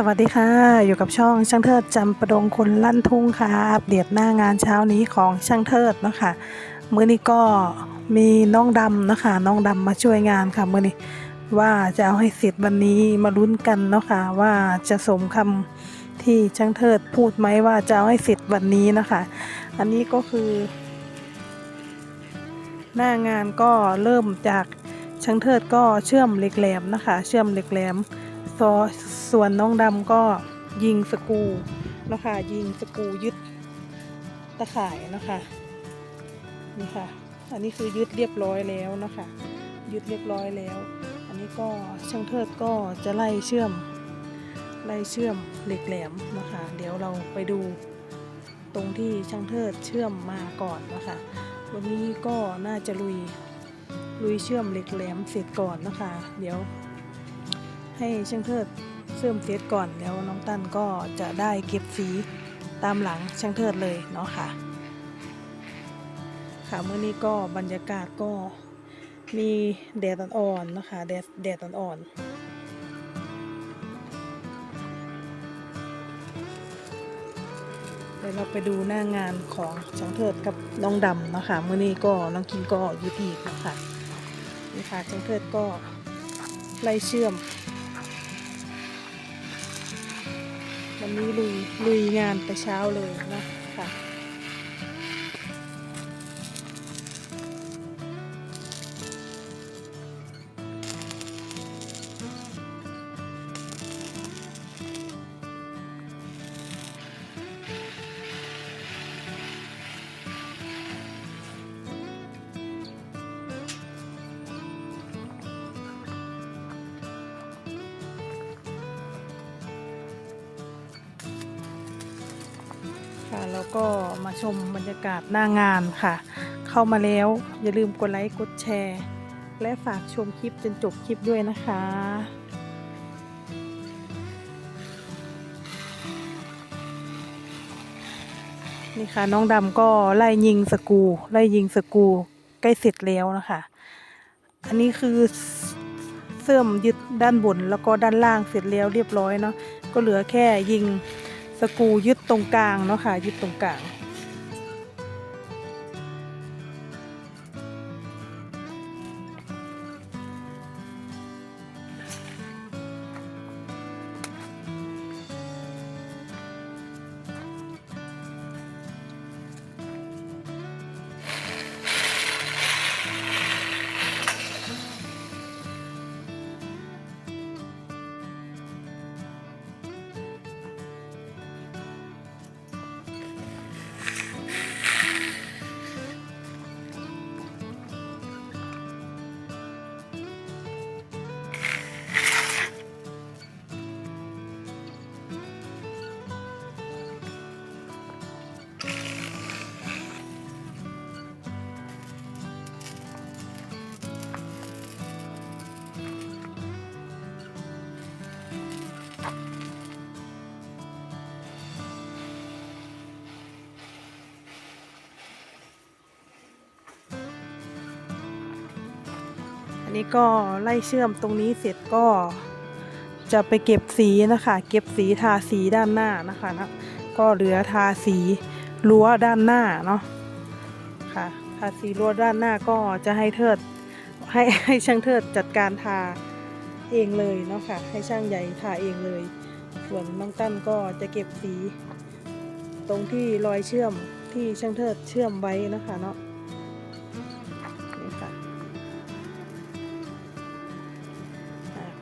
สวัสดีค่ะ อยู่กับช่องช่างเทิดจำประดงคนลั่นทุ่งค่ะอัปเดตหน้างานเช้านี้ของช่างเทิดเนาะคะมื้อนี้ก็มีน้องดำเนาะคะน้องดำมาช่วยงานค่ะมื้อนี้ว่าจะเอาให้เสร็จวันนี้มาลุ้นกันเนาะค่ะว่าจะสมคำที่ช่างเทิดพูดไหมว่าจะเอาให้เสร็จวันนี้นะคะ อันนี้ก็คือ หน้างานก็เริ่มจากช่างเทิดก็เชื่อมเหล็กแหลมนะคะ เชื่อมเหล็กแหลมซอ ส่วนน้องดำก็ยิงสกูนะคะยิงสกูยึดตะข่ายนะคะนี่ค่ะ อันนี้คือยึดเรียบร้อยแล้วนะคะ ยึดเรียบร้อยแล้ว อันนี้ก็ช่างเทิดก็จะไล่เชื่อมไล่เชื่อมเหล็กแหลมนะคะ เดี๋ยวเราไปดูตรงที่ช่างเทิดเชื่อมมาก่อนนะคะ วันนี้ก็น่าจะลุยลุยเชื่อมเหล็กแหลมเสร็จก่อนนะคะ เดี๋ยวให้ช่างเทิด เชื่อมเสร็จก่อนแล้วน้องตั้นก็จะได้เก็บสีตามหลังช่างเทิดเลยเนาะค่ะ ค่ะเมื่อนี้ก็บรรยากาศก็มีแดดอ่อนๆนะคะแดดแดดอ่อนๆเดี๋ยวเราไปดูหน้างานของช่างเทิดกับน้องดำเนาะคะเมื่อนี้ก็น้องกินก็อยุดอีกนะคะนี่ค่ะช่างเทิดก็ไล่เชื่อม วันนี้ลุยลุยงานแต่เช้าเลยนะค่ะ ค่ะแล้วก็มาชมบรรยากาศหน้างานค่ะ เข้ามาแล้วอย่าลืมกดไลค์กดแชร์ และฝากชมคลิปจนจบคลิปด้วยนะคะนี่ค่ะน้องดำก็ไล่ยิงสกูไล่ยิงสกูใกล้เสร็จแล้วนะคะ อันนี้คือเสื่อมยึดด้านบนแล้วก็ด้านล่างเสร็จแล้วเรียบร้อยเนาะก็เหลือแค่ยิง สกูยึดตรงกลางเนาะค่ะยึดตรงกลาง อันนี้ก็ไล่เชื่อมตรงนี้เสร็จก็จะไปเก็บสีนะคะ เก็บสีทาสีด้านหน้านะคะนะก็เหลือทาสีรั้วด้านหน้าเนาะค่ะ ทาสีรั้วด้านหน้าก็จะให้เทิดให้ให้ช่างเทิดจัดการทาเองเลยเนาะค่ะ ให้ช่างใหญ่ทาเองเลย ส่วนน้องตั้นก็จะเก็บสี ตรงที่รอยเชื่อมที่ช่างเทิดเชื่อมไว้นะคะเนาะ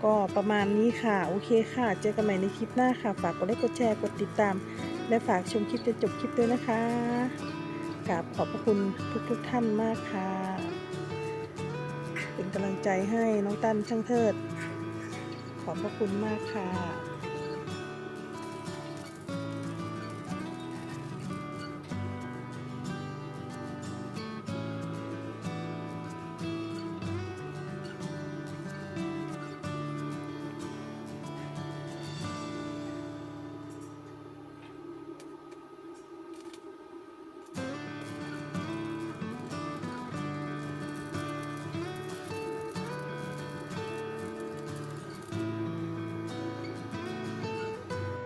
ก็ประมาณนี้ค่ะ โอเคค่ะ เจอกันใหม่ในคลิปหน้าค่ะ ฝากกดไลค์ กดแชร์ กดติดตาม และฝากชมคลิปจนจบคลิปด้วยนะคะกราบขอบพระคุณทุกทุกๆท่านมากค่ะ เป็นกำลังใจให้น้องตั้นช่างเทิด ขอบพระคุณมากค่ะ